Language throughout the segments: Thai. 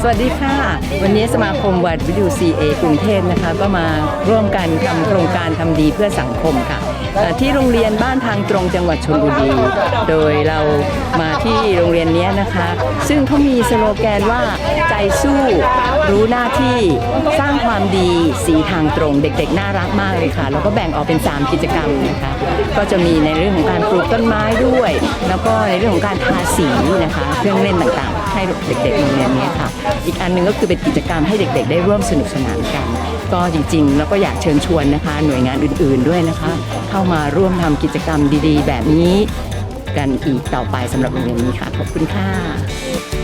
สวัสดีค่ะ วันนี้สมาคมวัด WCA กรุงเทพนะคะ ก็มาร่วมกันทำโครงการทำดีเพื่อสังคมค่ะ ที่โรงเรียนบ้านทางตรงจังหวัดชลบุรี โดยเรามาที่โรงเรียนนี้นะคะ ซึ่งเขามีสโลแกนว่าใจสู้รู้หน้าที่สร้างความดีสีทางตรงเด็กๆ น่ารักมากเลยค่ะ แล้วก็แบ่งออกเป็น 3 กิจกรรมนะคะ ก็จะมีในเรื่องของการปลูกต้นไม้ด้วย แล้วก็ในเรื่องของการทาสีนะคะ เครื่องเล่นต่างๆ ให้เด็กๆโรงเรียนนี้ค่ะ อีกอันหนึงก็คือเป็นกิจกรรมให้เด็กๆ ได้ร่วมสนุกสนานกัน ก็จริงๆ แล้วก็อยากเชิญชวนนะคะ หน่วยงานอื่นๆด้วยนะคะ เข้ามาร่วมทำกิจกรรมดีๆ แบบนี้ กันอีกต่อไปสำหรับโรงเรียนนี้ค่ะ ขอบคุณค่ะ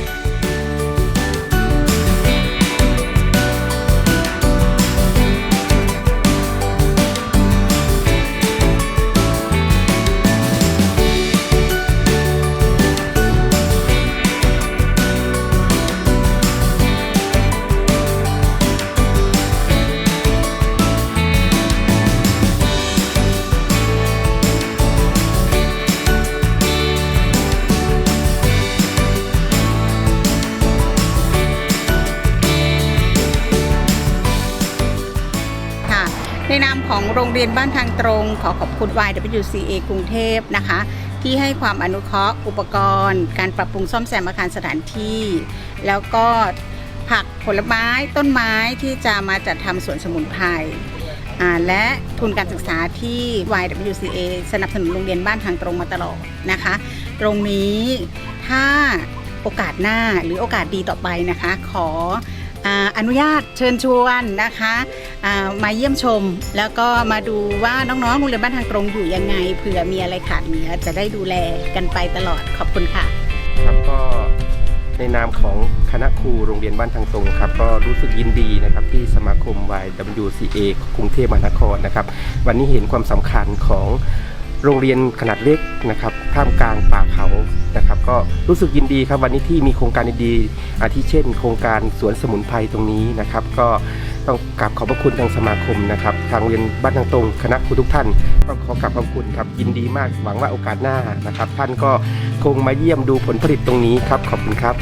ในนามของโรงเรียนบ้านทางตรง ขอขอบคุณ YWCA กรุงเทพนะคะ ที่ให้ความอนุเคราะห์อุปกรณ์ การปรับปรุงซ่อมแซมอาคารสถานที่ แล้วก็ผักผลไม้ต้นไม้ที่จะมาจัดทำสวนสมุนไพรและทุนการศึกษาที่ YWCA สนับสนุนโรงเรียนบ้านทางตรงมาตลอดนะคะ ตรงนี้ถ้าโอกาสหน้าหรือโอกาสดีต่อไปนะคะ ขอ อนุญาตเชิญชวนนะคะมาเยี่ยมชม แล้วก็มาดูว่าน้องๆโรงเรียนบ้านทางตรงอยู่ยังไงเผื่อมีอะไรขาดเหลือจะได้ดูแลกันไปตลอดขอบคุณค่ะ ครับก็ในนามของคณะครูโรงเรียนบ้านทางตรงครับก็รู้สึกยินดีนะครับที่สมาคม YWCA กรุงเทพมหานครนะครับ วันนี้เห็นความสำคัญของ โรงเรียนขนาดเล็กนะครับท่ามกลางป่าเขานะครับ ก็รู้สึกยินดีครับวันนี้ที่มีโครงการดีๆอาทิเช่น โครงการสวนสมุนไพรตรงนี้นะครับ ก็ต้องกราบขอบพระคุณทางสมาคมนะครับทางเรียนบ้านทางตรงคณะครูทุกท่านต้องขอกราบขอบคุณครับยินดีมากหวังว่าโอกาสหน้านะครับ ท่านก็คงมาเยี่ยมดูผลผลิตตรงนี้ครับขอบคุณครับ